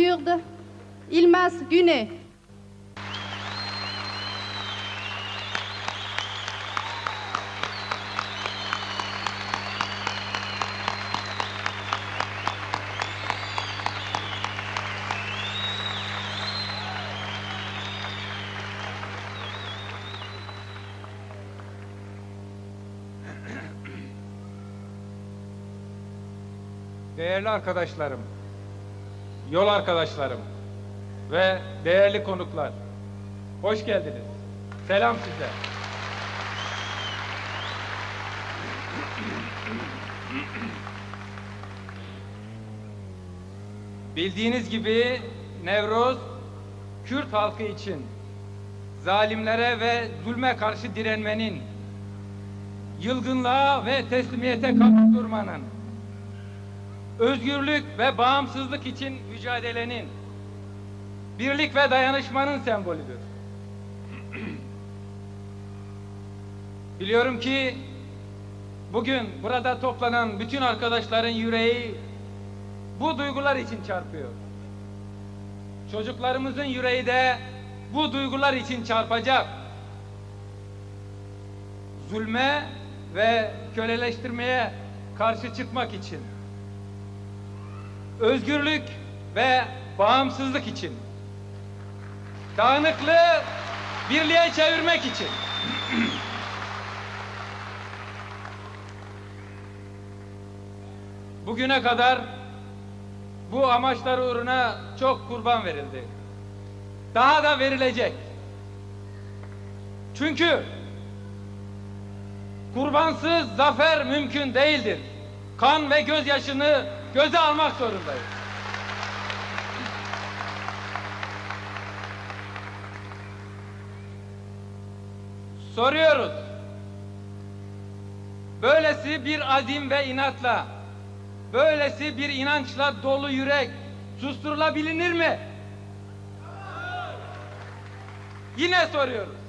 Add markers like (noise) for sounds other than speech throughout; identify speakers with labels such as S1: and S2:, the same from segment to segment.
S1: Kurde İlmaz Güne.
S2: Değerli arkadaşlarım, yol arkadaşlarım ve değerli konuklar, hoş geldiniz. Selam size. Bildiğiniz gibi Nevroz, Kürt halkı için zalimlere ve zulme karşı direnmenin, yılgınlığa ve teslimiyete karşı durmanın, özgürlük ve bağımsızlık için mücadelenin, birlik ve dayanışmanın sembolüdür. (clears throat) Biliyorum ki bugün burada toplanan bütün arkadaşların yüreği bu duygular için çarpıyor. Çocuklarımızın yüreği de bu duygular için çarpacak. Zulme ve köleleştirmeye karşı çıkmak için özgürlük ve bağımsızlık için, dağınıklığı birliğe çevirmek için. (clears throat) Bugüne kadar bu amaçlar uğruna çok kurban verildi. Daha da verilecek. Çünkü kurbansız zafer mümkün değildir. Kan ve gözyaşını göze almak zorundayız. Soruyoruz. Böylesi bir azim ve inatla, böylesi bir inançla dolu yürek susturulabilir mi? Yine soruyoruz.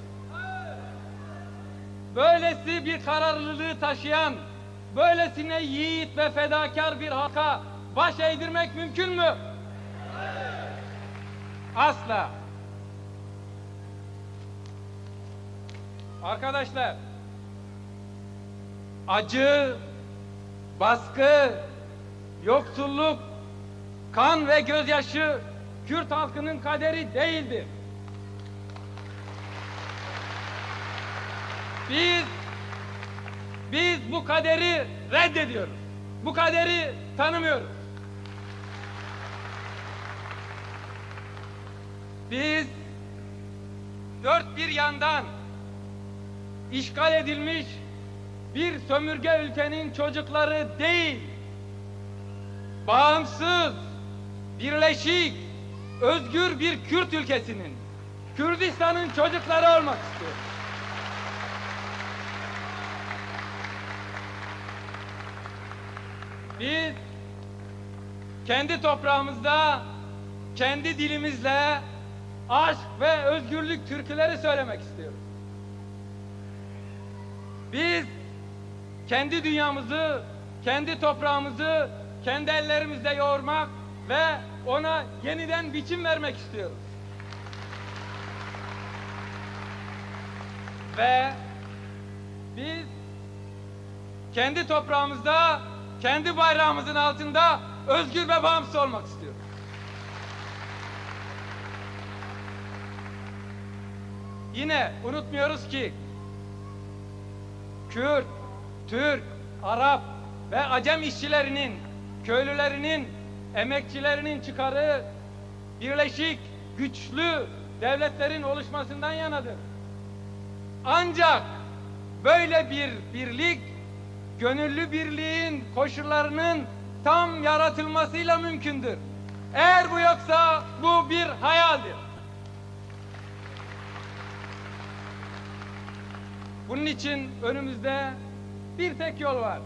S2: Böylesi bir kararlılığı taşıyan, böylesine yiğit ve fedakar bir halka baş eğdirmek mümkün mü? Asla. Arkadaşlar, acı, baskı, yoksulluk, kan ve gözyaşı Kürt halkının kaderi değildir. Biz bu kaderi reddediyoruz. Bu kaderi tanımıyoruz. Biz dört bir yandan işgal edilmiş bir sömürge ülkenin çocukları değil, bağımsız, birleşik, özgür bir Kürt ülkesinin, Kürdistan'ın çocukları olmak istiyoruz. Biz kendi toprağımızda, kendi dilimizle aşk ve özgürlük türküleri söylemek istiyoruz. Biz kendi dünyamızı, kendi toprağımızı kendi ellerimizle yoğurmak ve ona yeniden biçim vermek istiyoruz. Ve biz kendi toprağımızda, kendi bayrağımızın altında özgür ve bağımsız olmak istiyoruz. Yine unutmuyoruz ki Kürt, Türk, Arap ve Acem işçilerinin, köylülerinin, emekçilerinin çıkarı birleşik, güçlü devletlerin oluşmasından yanadır. Ancak böyle bir birlik gönüllü birliğin koşullarının tam yaratılmasıyla mümkündür. Eğer bu yoksa bu bir hayaldir. Bunun için önümüzde bir tek yol var.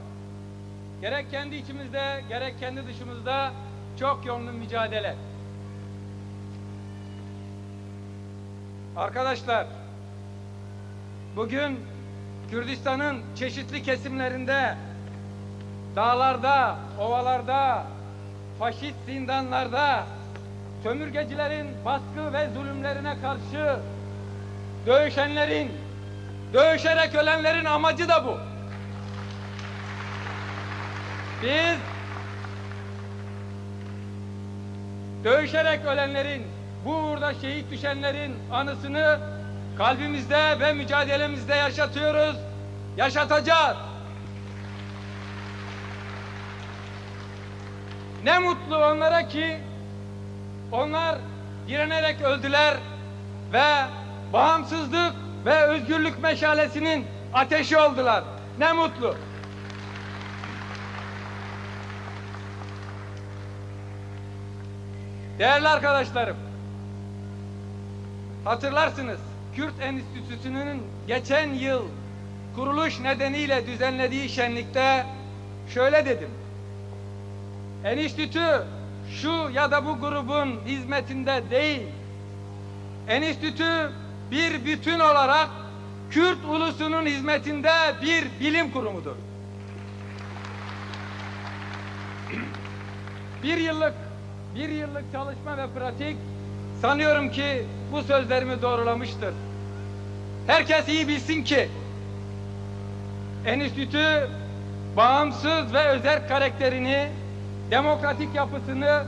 S2: Gerek kendi içimizde, gerek kendi dışımızda çok yönlü mücadele. Arkadaşlar, bugün Kürdistan'ın çeşitli kesimlerinde, dağlarda, ovalarda, faşist zindanlarda, sömürgecilerin baskı ve zulümlerine karşı dövüşenlerin, dövüşerek ölenlerin amacı da bu. Biz dövüşerek ölenlerin, bu uğurda şehit düşenlerin anısını kalbimizde ve mücadelemizde yaşatıyoruz, yaşatacağız. Ne mutlu onlara ki onlar direnerek öldüler ve bağımsızlık ve özgürlük meşalesinin ateşi oldular. Ne mutlu. Değerli arkadaşlarım, hatırlarsınız Kürt Enstitüsü'nün geçen yıl kuruluş nedeniyle düzenlediği şenlikte şöyle dedim. Enstitü şu ya da bu grubun hizmetinde değil. Enstitü bir bütün olarak Kürt ulusunun hizmetinde bir bilim kurumudur. Bir yıllık bir yıllık çalışma ve pratik sanıyorum ki bu sözlerimi doğrulamıştır. Herkes iyi bilsin ki enstitü bağımsız ve özel karakterini, demokratik yapısını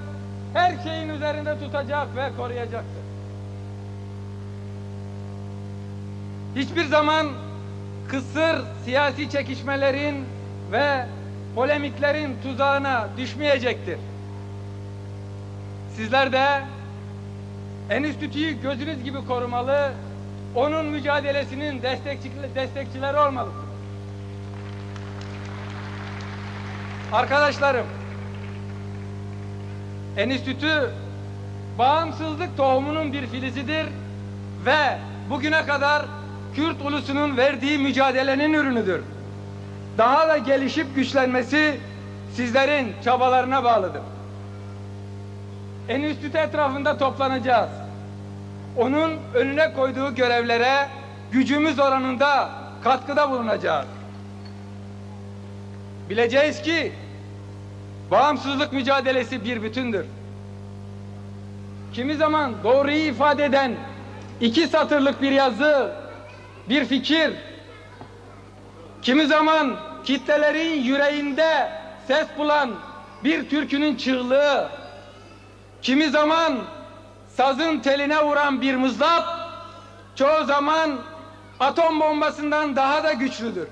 S2: her şeyin üzerinde tutacak ve koruyacaktır. Hiçbir zaman kısır siyasi çekişmelerin ve polemiklerin tuzağına düşmeyecektir. Sizler de enstitüyü gözünüz gibi korumalı, onun mücadelesinin destekçi, destekçileri olmalısınız. Arkadaşlarım, enstitü bağımsızlık tohumunun bir filizidir ve bugüne kadar Kürt ulusunun verdiği mücadelenin ürünüdür. Daha da gelişip güçlenmesi sizlerin çabalarına bağlıdır. Enstitü etrafında toplanacağız. Onun önüne koyduğu görevlere gücümüz oranında katkıda bulunacağız. Bileceğiz ki bağımsızlık mücadelesi bir bütündür. Kimi zaman doğruyu ifade eden iki satırlık bir yazı, bir fikir, kimi zaman kitlelerin yüreğinde ses bulan bir türkünün çığlığı, kimi zaman sazın teline vuran bir mızrap, çoğu zaman atom bombasından daha da güçlüdür.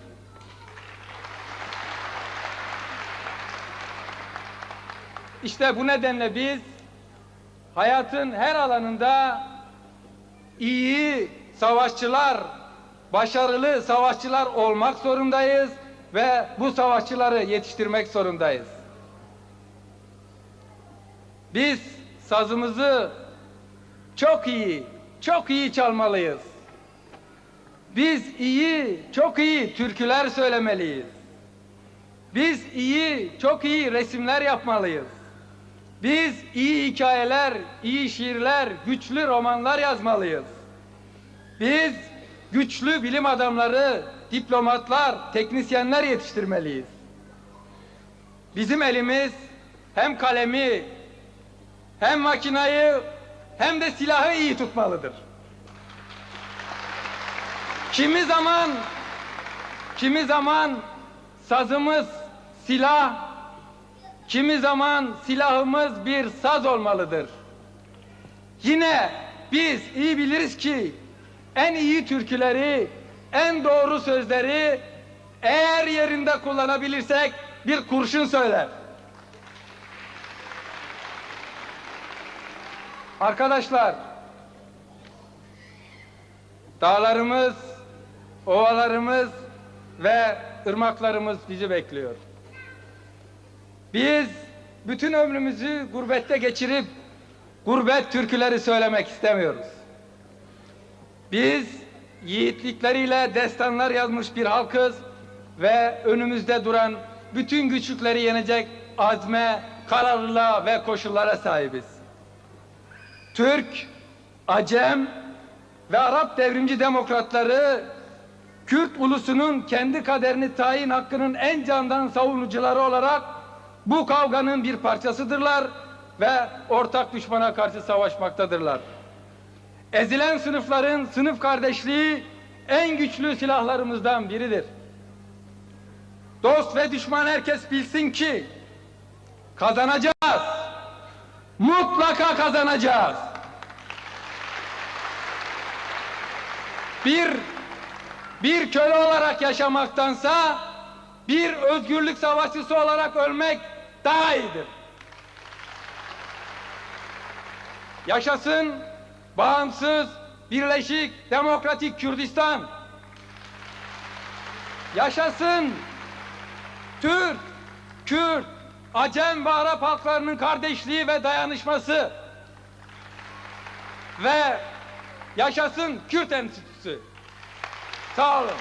S2: İşte bu nedenle biz hayatın her alanında iyi savaşçılar, başarılı savaşçılar olmak zorundayız ve bu savaşçıları yetiştirmek zorundayız. Biz sazımızı çok iyi, çok iyi çalmalıyız. Biz iyi, çok iyi türküler söylemeliyiz. Biz iyi, çok iyi resimler yapmalıyız. Biz iyi hikayeler, iyi şiirler, güçlü romanlar yazmalıyız. Biz güçlü bilim adamları, diplomatlar, teknisyenler yetiştirmeliyiz. Bizim elimiz hem kalemi, hem makinayı, hem de silahı iyi tutmalıdır. Kimi zaman, kimi zaman sazımız silah, kimi zaman silahımız bir saz olmalıdır. Yine biz iyi biliriz ki en iyi türküleri, en doğru sözleri eğer yerinde kullanabilirsek bir kurşun söyler. Arkadaşlar, dağlarımız, ovalarımız ve ırmaklarımız bizi bekliyor. Biz bütün ömrümüzü gurbette geçirip gurbet türküleri söylemek istemiyoruz. Biz yiğitlikleriyle destanlar yazmış bir halkız ve önümüzde duran bütün güçlükleri yenecek azme, kararlılığa ve koşullara sahibiz. Türk, Acem ve Arap devrimci demokratları Kürt ulusunun kendi kaderini tayin hakkının en candan savunucuları olarak bu kavganın bir parçasıdırlar ve ortak düşmana karşı savaşmaktadırlar. Ezilen sınıfların sınıf kardeşliği en güçlü silahlarımızdan biridir. Dost ve düşman herkes bilsin ki kazanacağız. Mutlaka kazanacağız. Bir bir köle olarak yaşamaktansa bir özgürlük savaşçısı olarak ölmek daha iyidir. Yaşasın bağımsız, birleşik, demokratik Kürdistan. Yaşasın Türk, Kürt, Acem ve Arap halklarının kardeşliği ve dayanışması. Ve yaşasın Kürt Enstitüsü. Sağ olun.